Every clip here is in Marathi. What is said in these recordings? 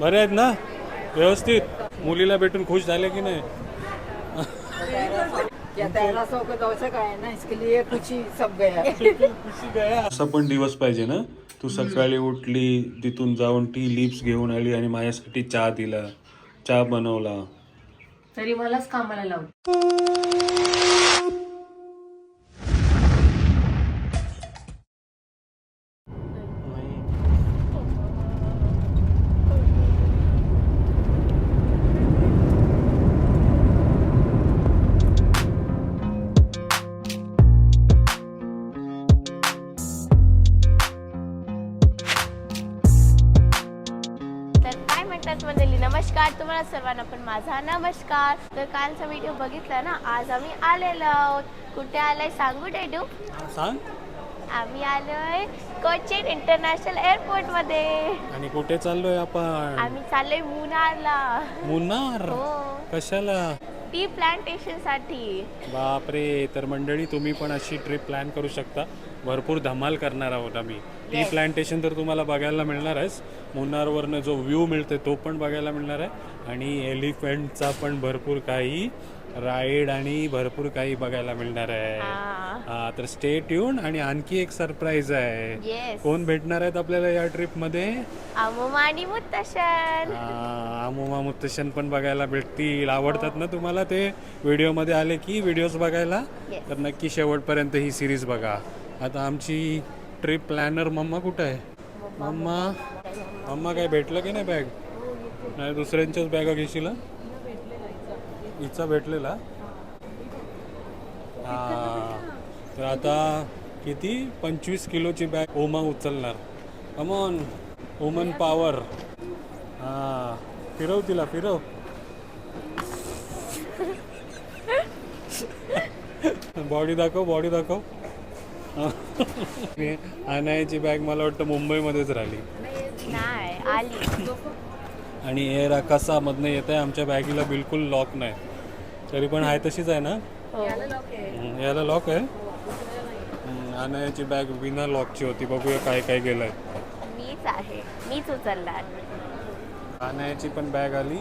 बरे आहेत ना? व्यवस्थित. मुलीला भेटून खुश झाले की नाही? या तेरह सौ का दौशक ना इसके लिए कुछ सब गया. असा पण दिवस पाहिजे ना? तू सकाळी उठली तिथून जाऊन टी लिप्स घेऊन आली आणि माझ्यासाठी चहा दिला. चहा बनवला. तरी मलाच कामाला लावू. सर्वांना पण माझा नमस्कार. तर कालचा व्हिडिओ बघितला ना आज आम्ही आलेलो आहोत. कुठे आलोय सांगू डेडू? सांग. आम्ही आलोय कोचीन इंटरनॅशनल एअरपोर्टमध्ये. आणि कुठे चाललोय आपण? आम्ही चाललोय मुनारला मुन्नार हो. कशाला? टी प्लांटेशनसाठी. बापरे तर मंडळी तुम्ही पण अशी ट्रिप प्लॅन करू शकता. भरपूर धमाल करणार आहोत आम्ही. टी. प्लांटेशन तर तुम्हाला बघायला मिळणार आहेच मुन्नारवरनं जो व्ह्यू मिळते तो पण बघायला मिळणार आहे. आणि एलिफंटचा पण भरपूर काही राईड आणि भरपूर काही बघायला मिळणार आहे. तर स्टे ट्यून आणि आणखी एक सरप्राईज आहे. कोण भेटणार आहेत आपल्याला या अमुमानी मुत्तशन. अमुमा मुत्तशन पण बघायला भेटतील. आवडतात ना तुम्हाला ते? व्हिडिओमध्ये आले की व्हिडिओज बघायला. तर नक्की शेवटपर्यंत ही सिरीज बघा. आता आमची ट्रिप प्लॅनर मम्मा कुठं आहे? मम्मा? मम्मा काय भेटलं की नाही बॅग नाही दुसऱ्यांच्याच बॅगा घेशील इचा हिचा भेटलेला. हा. तर आता किती? पंचवीस किलोची बॅग ओमा उचलणार. अमोन वुमन पॉवर हा. फिरव तिला फिरव. बॉडी दाखव बॉडी दाखव. मी आणायची बॅग मला वाटतं मुंबईमध्येच राहिली. नाही आली. आणि एअर आकाशामधनं येत आहे आमच्या बॅगीला बिलकुल लॉक नाही. तरी पण आहे तशीच आहे ना? हो. हम्म, याला लॉक आहे? हम्म, आणायची बॅग बिना लॉकची होती. बघूया काय काय गेलंय. मीच आहे. मीच उचलणार. आणायची पण बॅग आली.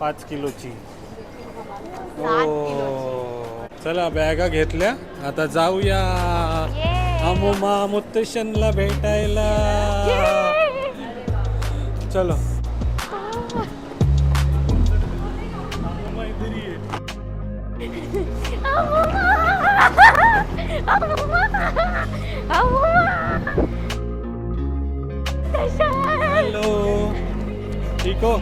पाच किलोची. हो चला बॅगा घेतल्या. आता जाऊया! अमुमा मुत्तशनला भेटायला. चलो. हॅलो ठीक हो?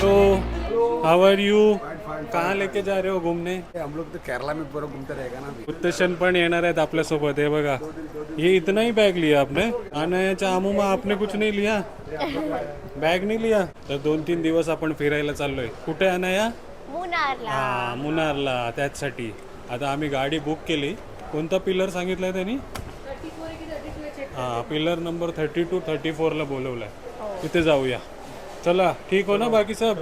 तो हाउ आर यू कहाँ लेके जा रहे हो घूमने? हम लोग तो केरला में पूरा घूमते रहेगा ना अभी। उत्तशन पण येणार आहेत आपल्यासोबत हे बघा. ये इतना ही बैग लिया आपने? अनायाच्या अमुमा आपने कुछ नहीं लिया? बॅग नाही लिया? तर दोन तीन दिवस आपण फिरायला चाललोय. कुठे अनाया? मुनारला. हा मुनारला त्याचसाठी. आता आम्ही गाडी बुक केली. कोणता पिलर सांगितलाय त्यांनी? हा pillar number thirty two thirty फोरला बोलवलाय तिथे जाऊया. चला ठीक हो ना बाकी सब?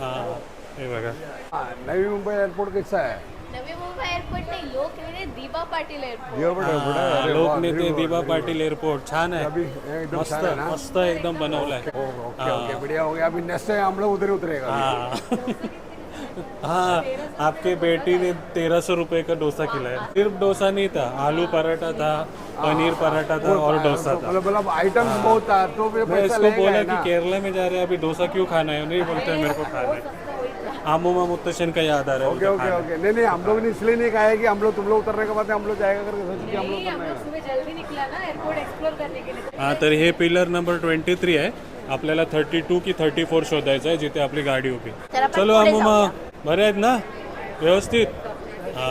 हा. हे बघा. हाँ, नवी मुंबई एयरपोर्ट कैसा है नवी मुंबई एअरपोर्ट नाही लोक येणे दीपा पाटील एअरपोर्ट ये बड़ा बड़ा हा, अरे वाह, लोकनेते very good. पाटील एअरपोर्ट छान अभी आहे एकदम मस्त है ना? मस्त एकदम बनवलाय. ओके ओके बढ़िया हो गया अभी नेक्स्ट टाइम हम लोग उधर ही उतरेगा. हाँ. हाँ आपके बेटी ने तेरह सौ रुपए का डोसा खिलाया. सिर्फ़ डोसा नहीं था आलू पराठा था पनीर पराठा था और डोसा था. मतलब मतलब आइटम्स बहुत था तो फिर मैं पैसा इसको बोला है कि ना। केरला में जा रहे हैं अभी डोसा क्यों खाना है? नहीं बोलते मेरे को खाना है। आमोमा मुत्तशन का याद आ रहा है ओके ओके। ओके। नहीं नहीं हम लोग ने इसलिए नहीं कहा है कि हम लोग तुम लोग उतरने के बाद हम लोग जाएगा करके सोचे कि हम लोग उतरने का। सुबह जल्दी निकला ना एयरपोर्ट एक्सप्लोर करने के लिए। हा तर हे पिलर नंबर ट्वेंटी थ्री आहे आपल्याला थर्टी टू की थर्टी फोर शोधायचं आहे जिथे आपली गाडी उभी तर आपण चलो पुढे अमुमा जाऊया. बरे आहेत ना? व्यवस्थित? हा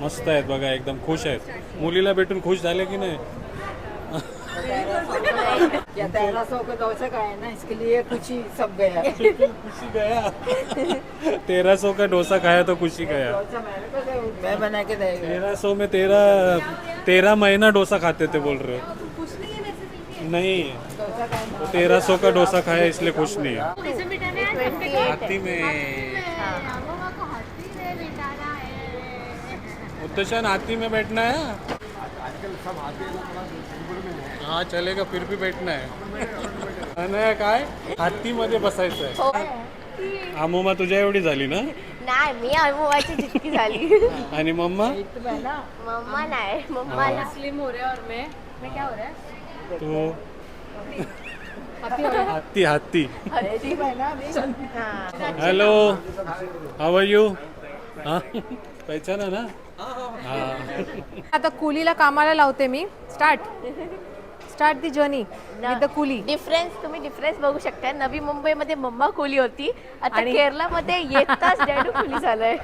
मस्त आहेत बघा एकदम खुश आहेत. मुलीला भेटून खुश झाले की नाही? या तेरह सौ का दौशक है ना इसके लिए कुछ ही सब गया। खुशी गया। तेरह सौ का डोसा खाया तो खुशी गया। डोसा मैंने तो दे- मैं बना के देगा तेरह सौ में तेरह तेरह महीना डोसा खाते थे बोल रहे हो? नहीं डोसा का है ना तेरह सौ का डोसा खाया इसलिए खुश नहीं है। हाथी में। उत्तशन हाथी में बैठना है। आजकल सब आते हैं है हा चलेगा फिर भी बैठना आहे आणि काय? हत्तीमध्ये बसायचं आहे. हो. आमोमा तुझ्या एवढी झाली ना? नाही मी अनुभवाची जितकी झाली. आणि मम्मा? मम्मा नाही मम्मा नाही. स्लिम हो रहे और मैं. मैं क्या हो रहा है? तू? हत्ती हत्ती हा. हॅलो हाव आर यू हा. पहिचाना ना हा आता कुलीला कामाला लावते मी. Start start the journey with the coolie difference तुम्ही डिफरन्स बघू शकता नवी मुंबईमध्ये मम्मा कुली होती. आता केरलामध्ये येताच डॅडू कुली झालंय.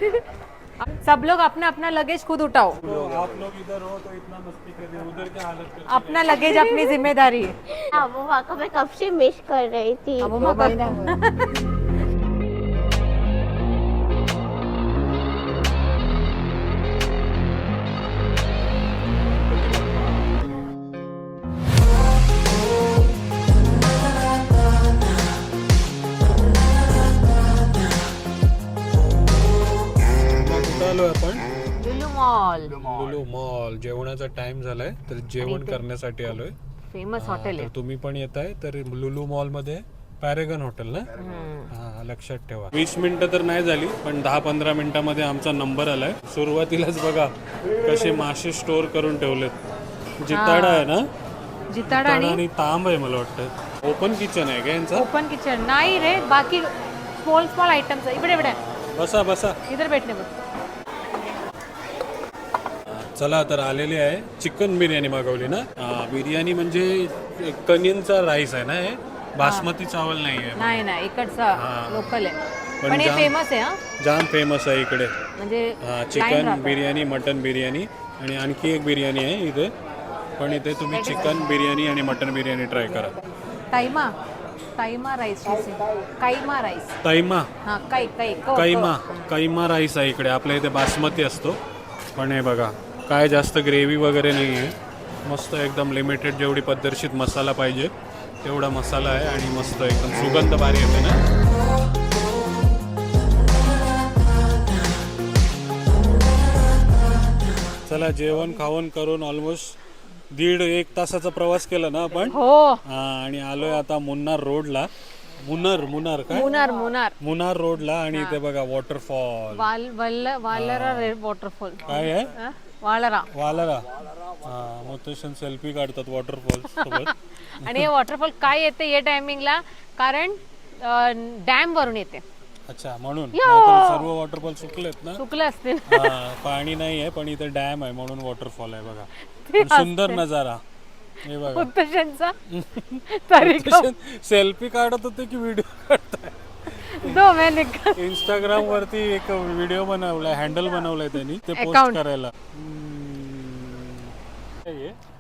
सब लोग अपना अपना लगेज खुद उठाओ. तो आप लोग इधर हो तो इतना मस्ती कर रहे हो, उधर क्या हालत कर अपना लगेज अपनी जिम्मेदारी। अम्मा को मैं कब से मिस कर रही थी। अब हम कर- आलोय आपण. लुलू मॉल. लुलू मॉल. जेवणाचा टाइम झालाय तर जेवण करण्यासाठी आलोय. फेमस हॉटेल तर तुम्ही पण येत आहे तर लुलू मॉलमध्ये पॅरेगन हॉटेल ना? हा लक्षात ठेवा. वीस मिनिटं तर नाही झाली पण दहा पंधरा मिनिटामध्ये आमचा नंबर आलाय. सुरुवातीलाच बघा कसे मासे स्टोर करून ठेवलेत. जिताडा आहे ना? जिताडा जिताडा आणि? आणि तांब आहे मला वाटतं. ओपन किचन आहे का यांचं? ओपन किचन नाही रे बाकी स्मॉल स्मॉल आयटम्स इकडे इकडे. बसा बसा. इधर बैठने बघ चला तर आलेली आहे चिकन बिर्याणी मागवली ना? हा, बिर्याणी म्हणजे कनियनचा राईस आहे ना हे? बासमती चावल नाही आहे. नाही नाही इकडचा लोकल आहे. पण पण हे जाम- फेमस आहे हा. जाम फेमस आहे इकडे. म्हणजे हा, चिकन. बिर्याणी मटन बिर्याणी आणि आणखी एक बिर्याणी आहे इथे. पण इथे तुम्ही चिकन बिर्याणी आणि मटन बिर्याणी ट्राय करा. ताईमा. ताईमा राईस काईमा राईस. तैमा हा क. कैमा कैमा राईस आहे इकडे. आपल्या इथे बासमती असतो. पण हे बघा. काय जास्त ग्रेव्ही वगैरे नाही आहे मस्त एकदम लिमिटेड जेवढी पद्धतशीर मसाला पाहिजे तेवढा मसाला आहे आणि मस्त एकदम सुगंध भारी येते ना. चला जेवण खावण करून ऑलमोस्ट दीड एक तासाचा प्रवास केला ना आपण? हो. हा, आणि आलोय आता मुन्नार रोडला. मुन्नार मुन्नार काय? मुनार मुनार मुनार रोडला आणि इथे बघा वॉटरफॉल वाल वल्ल वालरा वॉटरफॉल काय आहे? वालरा वालारा हा मोटेशन सेल्फी काढतात वॉटरफॉल सोबत. आणि हे वॉटरफॉल काय येते या टायमिंगला कारण डॅम वरून येते. अच्छा म्हणून. नाहीतर सर्व वॉटरफॉल सुकलेत ना? चुकलं असते हा, पाणी नाही आहे पण इथे डॅम आहे म्हणून वॉटरफॉल आहे बघा. पण सुंदर नजारा. हे बघा. तरी सेल्फी काढत होते की व्हिडिओ काढताय? दो मैं निकाल इंस्टाग्राम वरती एक व्हिडिओ बनवलाय हँडल बनवलाय त्यांनी. ते पोस्ट Account. करायला. हम्म.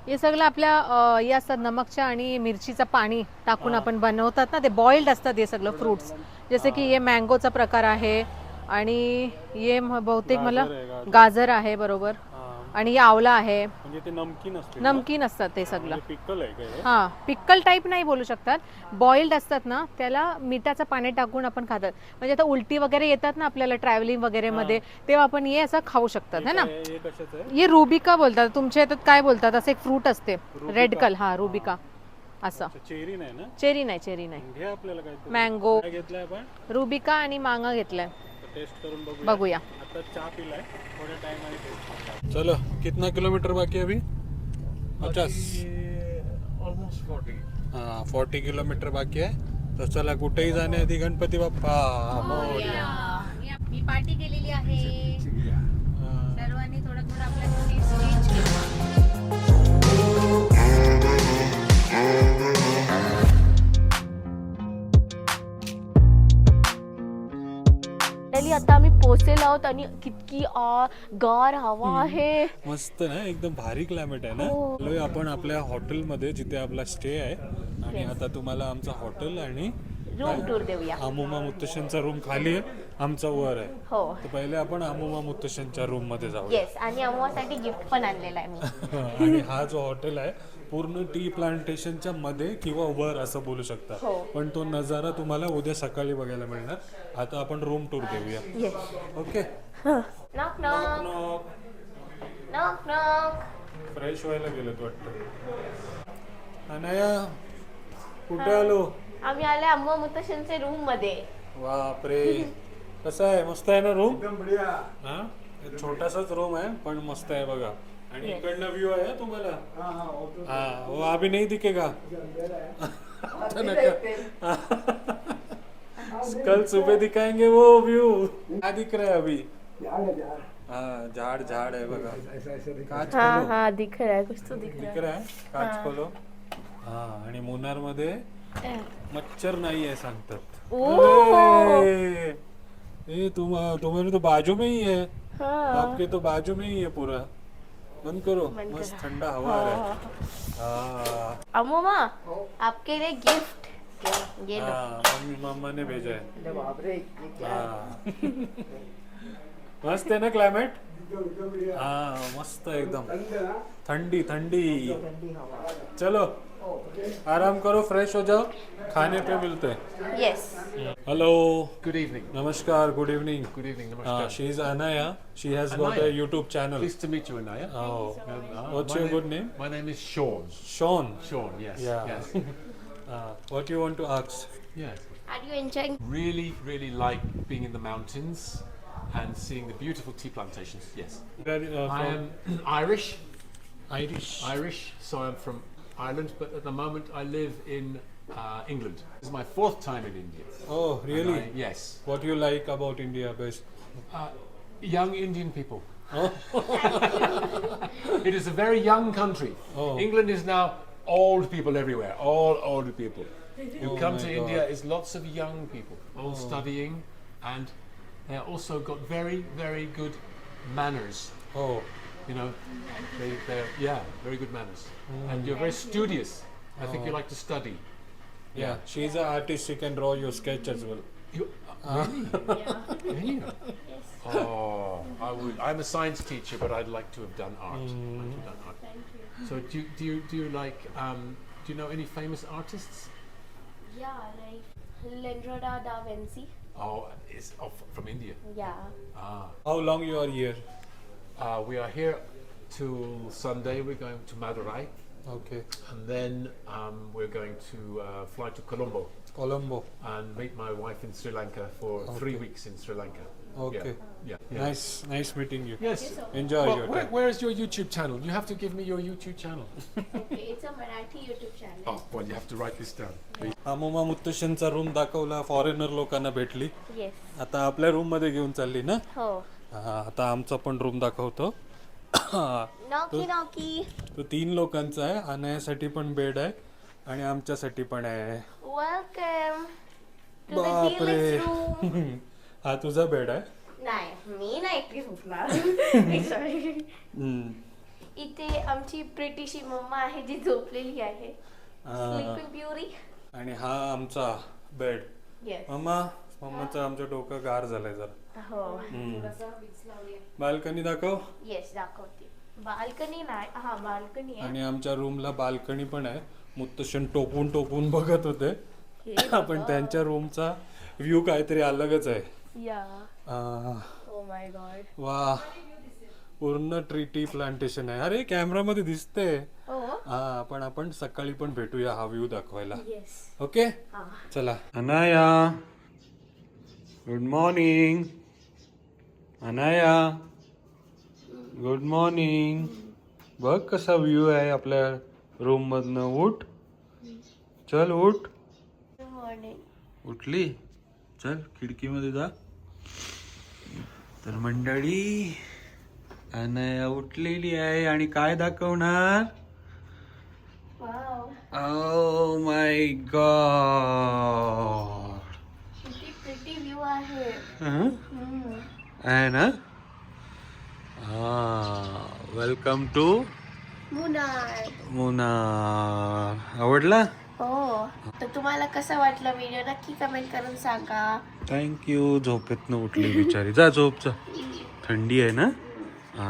हे सगळं आपल्या हे असतात नमकच्या आणि मिरचीचं पाणी टाकून आपण बनवतात ना ते बॉइल्ड असतात हे सगळं फ्रुट्स जसे की हे मँगोचा प्रकार आहे आणि हे बहुतेक मला गाजर आहे, बरोबर. आणि हे आवला आहे. म्हणजे ते नमकीन असते नमकीन असतात ते सगळं. पिकल आहे हा? पिक्कल टाईप नाही बोलू शकतात. बॉइल्ड असतात ना त्याला मिठाचं पाणी टाकून आपण खातात. म्हणजे आता उलटी वगैरे येतात ना आपल्याला ट्रॅव्हलिंग वगैरे मध्ये तेव्हा आपण हे असं खाऊ शकतात है ना? हे हे कशाचं आहे? हे रुबिका बोलतात. तुमच्या याच्यात काय बोलतात? असं एक फ्रूट असते. रेड कल हा रुबिका असं. अच्छा, चेरी नाही ना? चेरी नाही चेरी नाही. घे आपल्याला काय मँगो काय घेतलंय आपण? रुबिका आणि मांगा घेतलाय. टेस्ट करून बघूया. बघूया. आता चहा पिलाय. थोड्या टाइम आणि टेस्ट चलो कितना किलोमीटर बाकी है अभी पचास. ऑलमोस्ट फोर्टी हाँ फोर्टी किलोमीटर बाकी आहे तर चला कुठेही जाण्याआधी गणपती बाप्पा. मोरया. मी पार्टी केलेली आहे. हा. सर्वांनी थोडं थोडं आपल्या आहोत आणि कितकी गार हवा आहे. मस्त ना एकदम भारी क्लायमेट आहे ना. आलोय आपण आपल्या हॉटेलमध्ये जिथे आपला स्टे आहे. आणि आता तुम्हाला आमचं हॉटेल आणि रूम टूर देऊया. आमोमा मुत्तशनचा रूम खाली आहे आमचा वर आहे. हो. तर पहिले आपण आमोमा मुत्तशनच्या रूममध्ये जाऊ येस आणि अम्मासाठी गिफ्ट पण आणलेलं आहे मी. आणि हा जो हॉटेल आहे पूर्ण टी प्लांटेशनच्या मध्ये किंवा वर असं बोलू शकता हो. पण तो नजारा तुम्हाला उद्या सकाळी बघायला मिळणार. आता आपण रूम टूर देऊया. Yes okay knock knock knock knock fresh व्हायला गेलेत वाटतं. अनाया कुठे आलो? आम्ही आले अम्मा मुतशनचे रूममध्ये. बापरे. कसं आहे? मस्त आहे ना रूम एकदम बढ़िया. हा? एक छोटासाच रूम आहे पण मस्त आहे बघा. आणि इकडनं व्ह्यू आहे हा तुम्हाला हाँ. हाँ वो तो हा वो अभी नहीं दिखेगा आता नका. कल सुबह दिखाएंगे वो व्यू क्या दिख रहा है अभी? झाड़ है झाड़. हाँ झाड़ झाड़ है बघा. ऐसा ऐसा दिख काच हा खोलो. हा दिख रहा है कुछ तो दिख दिख रहा है. काच खोलो. हा आणि मुन्नारमध्ये रहा मच्छर नाही आहे सांगतात. ये तुम तुम्हारे तो बाजू में ही है. हाँ आपके तो बाजू में ही है पूरा. बंद करो. मस्त. ठंडा हवा आ रहा है. हाँ अम्मा आपके लिए गिफ्ट ये लो. हाँ मम्मी मम्मा ने भेजा है. अरे बाप रे ये क्या है? हाँ. मस्त है ना क्लाइमेट हाँ मस्त है एकदम ठंड है ठंडी चलो आराम करो फ्रेश हो जाओ खाने पे मिलते हैं यस हेलो Good evening. नमस्कार good evening Good evening. Uh, Namaskar. she is Anaya. She has got a Anaya. YouTube channel. Pleased to meet you, Anaya. Oh, Um, uh, what's your good name? My name is Sean. Sean. Sean, yes. Yeah. Yes. Uh, what you want to ask? yes. Are you enjoying? Really, really like being in the mountains and seeing the beautiful tea plantations. Yes. Uh, I am Irish. Irish. Irish, so I'm from Ireland, but at the moment I live in uh, England. This is my fourth time in India. Oh, And really? I- yes. What do you like about India best? Uh, young Indian people. Oh, It is a very young country. Oh. England is now old people everywhere, all old people. You Oh come my to God. India, it's lots of young people, all studying, and they also got very, very good manners. oh, You know, they, they're, yeah, very good manners. Mm. And you're very studious. I think you Oh. like to study. yeah. She's an artist. She can draw your sketch as well. You, uh. really? Really? Oh, I would. I'm a science teacher, but I'd like to have done art. I'd like to have done art. Mm. Thank you. So do you, do you, do you like um, do you know any famous artists? Yeah, like Leonardo da Vinci. Oh, it's oh, from India. Yeah. Ah, How long you are here? uh, we are here till Sunday. We're going to Madurai, Okay. and then um, we're going to uh, fly to Colombo Colombo. and meet my wife in Sri Lanka for three weeks in Sri Lanka. Okay. Yeah. yeah. Nice, nice meeting you. Yes. Enjoy Well, your where, time. where is your YouTube channel? You have to give me your YouTube channel. Okay, it's a Marathi YouTube channel. Oh, well, you have to write this down. अमोमा मुत्तशनचा रूम दाखवला फॉरेनर लोकांना भेटली Yes. आता आपल्या रूममध्ये घेऊन चालली ना हो. हा आता आमचा पण रूम दाखवतो नॉकी नॉकी. तो तीन लोकांचा आहे अनायासाठी पण बेड आहे आणि आमच्यासाठी पण आहे Welcome to the बापरे room. हा तुझा बेड आहे? नाही मी नाही एकटी झोपणार. हम्म. इथे आमची प्रिटीशी मम्मा आहे जी झोपलेली आहे. हा. स्लीपिंग ब्युटी आणि हा आमचा बेड. येस मम्मा मम्माचं आमचं डोकं गार झालंय जरा. हो. बाल्कनी दाखव. येस दाखवते. बाल्कनी नाही हा बाल्कनी आहे. आणि आमच्या रूमला बाल्कनी पण आहे. मुत्तशन टोकून टोकून बघत होते. पण त्यांच्या रूमचा व्ह्यू काहीतरी अलगच आहे. आ, माय गॉड वा पूर्ण ट्री टी प्लांटेशन आहे. अरे कॅमेरामध्ये दिसते हो? हा पण आपण सकाळी पण भेटूया हा व्ह्यू दाखवायला. ओके? चला. Anaya. Good morning Anaya. Good morning बघ कसा व्ह्यू आहे आपल्या रूम मधनं उठ. चल उठ. मॉर्निंग उठली. चल खिडकीमध्ये जा. तर मंडळी अनया उठलेली आहे आणि काय दाखवणार? ओ माय गॉड आहे. आहे ना? हा वेलकम टू मुनार मुनार आवडला? हो. तर तुम्हाला कसं वाटलं व्हिडिओ नक्की कमेंट करून सांगा. थँक्यू झोपेतनं उठली बिचारी. जा झोप जा. थंडी आहे ना? हा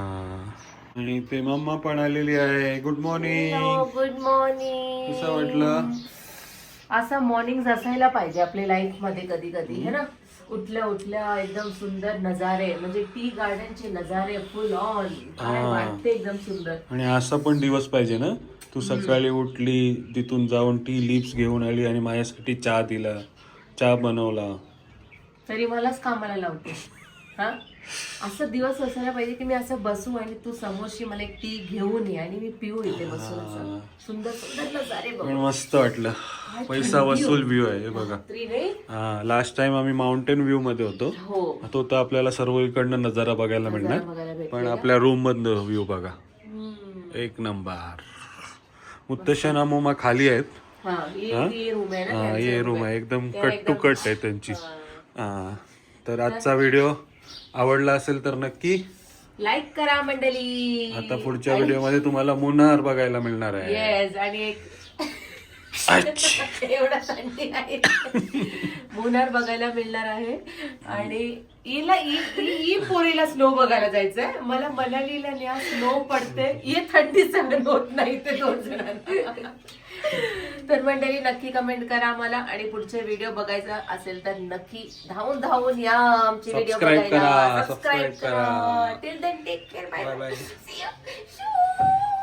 आणि ते मम्मा पण आलेली आहे. गुड मॉर्निंग गुड मॉर्निंग कसं वाटलं? असं मॉर्निंग असायला पाहिजे आपल्या लाईफमध्ये कधी कधी है ना? उठल्या उठल्या एकदम सुंदर नजारे म्हणजे टी गार्डनचे नजारे फुल ऑन काय वाटते एकदम सुंदर. आणि असा पण दिवस पाहिजे ना? तू सकाळी उठली तिथून जाऊन टी लिप्स घेऊन आली आणि माझ्यासाठी चहा दिला चहा बनवला. तरी मलाच कामाला लावते हा? असं दिवस असायला पाहिजे की मी असं बसू आणि तू समोरशी मला एक टी घेऊन ये आणि मी पिऊ इथे बसून असं. सुंदर सुंदर नजारे बघ. पण मस्त वाटलं. पैसा वसूल व्ह्यू आहे हे बघा. रात्री नाही हा लास्ट टाइम आम्ही माउंटेन व्ह्यू मध्ये होतो. हो. तो तर आपल्याला सर्व इकडनं नजारा बघायला बघायला मिळणार. भेटलेला. पण आपल्या रूम मधनं व्ह्यू बघा. एक नंबर. मुत्तशन अमोमा खाली आहेत. हा ही? रूम आहे ना हा ये रूम आहे. एकदम कट टू कट आहे त्यांची. हा. तर आजचा व्हिडिओ आवडला असेल तर नक्की लाईक करा मंडळी. आता पुढच्या व्हिडिओमध्ये तुम्हाला मुन्नार बघायला मिळणार आहे. येस आणि एक एवढा थंडी आहे मुनार बघायला मिळणार आहे. आणि हिला ही- ही पोरीला स्नो बघायला जायचंय. मला मनालीला न्या स्नो पडते ये थंडी सहन होत नाही ते दोन जणांना. तर मंडळी नक्की कमेंट करा मला आणि पुढचे व्हिडिओ बघायचा असेल तर नक्की धावून धावून या आमचे व्हिडिओ Subscribe बघायला. करा, सबस्क्राईब subscribe करा. करा. Till then take care bye Bye bye. Bye